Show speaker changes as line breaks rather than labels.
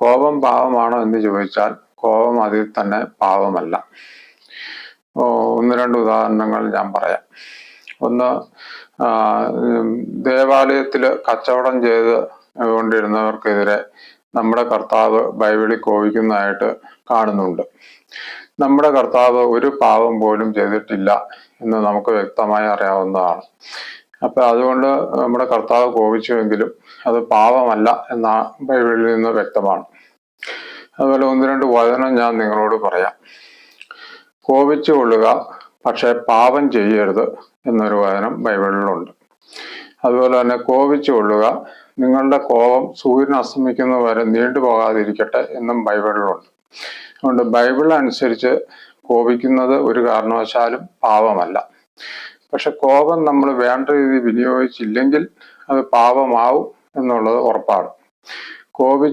കോപം പാവമാണോ എന്ന് ചോദിച്ചാൽ കോപം അതിൽ തന്നെ പാവമല്ല ഒന്ന് രണ്ട് ഉദാഹരണങ്ങൾ ഞാൻ പറയാം. ഒന്ന് ദേവാലയത്തിൽ കച്ചവടം ചെയ്ത് കൊണ്ടിരുന്നവർക്കെതിരെ നമ്മുടെ കർത്താവ് ബൈബിളിൽ കോപിക്കുന്നതായിട്ട് കാണുന്നുണ്ട്. നമ്മുടെ കർത്താവ് ഒരു പാവം പോലും ചെയ്തിട്ടില്ല എന്ന് നമുക്ക് വ്യക്തമായി അറിയാവുന്നതാണ്. അപ്പൊ അതുകൊണ്ട് നമ്മുടെ കർത്താവ് കോപിച്ചുവെങ്കിലും അത് പാപമല്ല എന്ന ബൈബിളിൽ നിന്ന് വ്യക്തമാണ്. അതുപോലെ ഒന്ന് രണ്ട് വചനം ഞാൻ നിങ്ങളോട് പറയാം. കോപിച്ചു കൊള്ളുക പക്ഷെ പാപം ചെയ്യരുത് എന്നൊരു വചനം ബൈബിളിലുണ്ട്. അതുപോലെ തന്നെ കോപിച്ചു കൊള്ളുക നിങ്ങളുടെ കോപം സൂര്യൻ അസ്തമിക്കുന്നത് വരെ നീണ്ടുപോകാതിരിക്കട്ടെ എന്നും ബൈബിളിലുണ്ട്. അതുകൊണ്ട് ബൈബിൾ അനുസരിച്ച് കോപിക്കുന്നത് ഒരു കാരണവശാലും പാപമല്ല. പക്ഷെ കോപം നമ്മൾ വേണ്ട രീതിയിൽ വിനിയോഗിച്ചില്ലെങ്കിൽ അത് പാപമാവും എന്നുള്ളത് ഉറപ്പാണ്. കോപി